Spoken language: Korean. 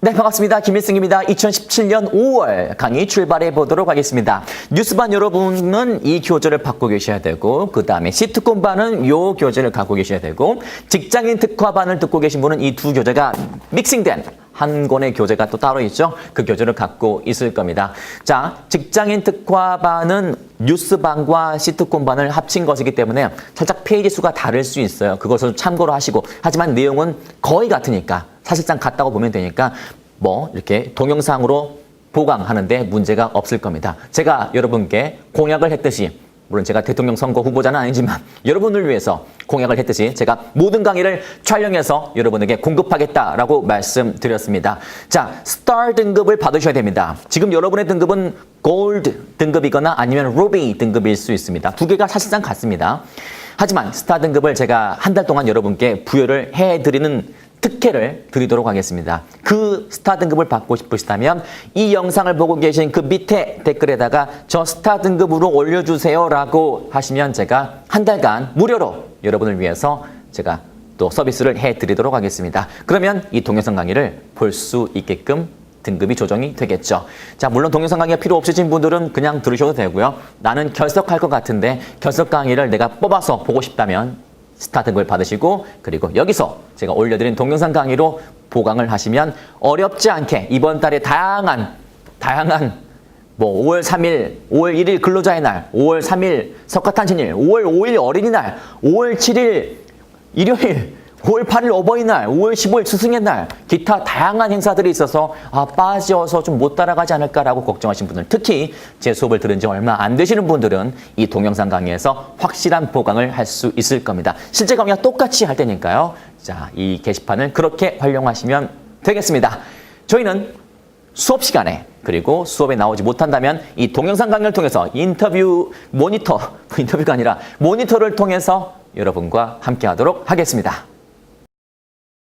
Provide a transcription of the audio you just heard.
네, 반갑습니다. 김일승입니다. 2017년 5월 강의 출발해 보도록 하겠습니다. 뉴스반 여러분은 이 교재를 받고 계셔야 되고, 그 다음에 시트콤반은 이 교재를 갖고 계셔야 되고, 직장인 특화반을 듣고 계신 분은 이 두 교재가 믹싱된 한 권의 교재가 또 따로 있죠. 그 교재를 갖고 있을 겁니다. 자, 직장인 특화반은 뉴스반과 시트콤반을 합친 것이기 때문에 살짝 페이지 수가 다를 수 있어요. 그것을 참고로 하시고, 하지만 내용은 거의 같으니까 사실상 같다고 보면 되니까 뭐 이렇게 동영상으로 보강하는데 문제가 없을 겁니다. 제가 여러분께 공약을 했듯이 물론 제가 대통령 선거 후보자는 아니지만 여러분을 위해서 공약을 했듯이 제가 모든 강의를 촬영해서 여러분에게 공급하겠다라고 말씀드렸습니다. 자, 스타 등급을 받으셔야 됩니다. 지금 여러분의 등급은 골드 등급이거나 아니면 루비 등급일 수 있습니다. 두 개가 사실상 같습니다. 하지만 스타 등급을 제가 한 달 동안 여러분께 부여를 해드리는 특혜를 드리도록 하겠습니다. 그 스타 등급을 받고 싶으시다면 이 영상을 보고 계신 그 밑에 댓글에다가 저 스타 등급으로 올려주세요 라고 하시면 제가 한 달간 무료로 여러분을 위해서 제가 또 서비스를 해드리도록 하겠습니다. 그러면 이 동영상 강의를 볼 수 있게끔 등급이 조정이 되겠죠. 자, 물론 동영상 강의가 필요 없으신 분들은 그냥 들으셔도 되고요. 나는 결석할 것 같은데 결석 강의를 내가 뽑아서 보고 싶다면 스타 등급을 받으시고 그리고 여기서 제가 올려드린 동영상 강의로 보강을 하시면 어렵지 않게 이번 달에 다양한 다양한 뭐 5월 3일, 5월 1일 근로자의 날, 5월 3일 석가탄신일, 5월 5일 어린이날, 5월 7일 일요일, 5월 8일 어버이날, 5월 15일 스승의 날, 기타 다양한 행사들이 있어서 아 빠져서 좀 못 따라가지 않을까라고 걱정하신 분들, 특히 제 수업을 들은 지 얼마 안 되시는 분들은 이 동영상 강의에서 확실한 보강을 할 수 있을 겁니다. 실제 강의와 똑같이 할 테니까요. 자, 이 게시판을 그렇게 활용하시면 되겠습니다. 저희는 수업 시간에 그리고 수업에 나오지 못한다면 이 동영상 강의를 통해서 인터뷰 모니터 인터뷰가 아니라 모니터를 통해서 여러분과 함께 하도록 하겠습니다.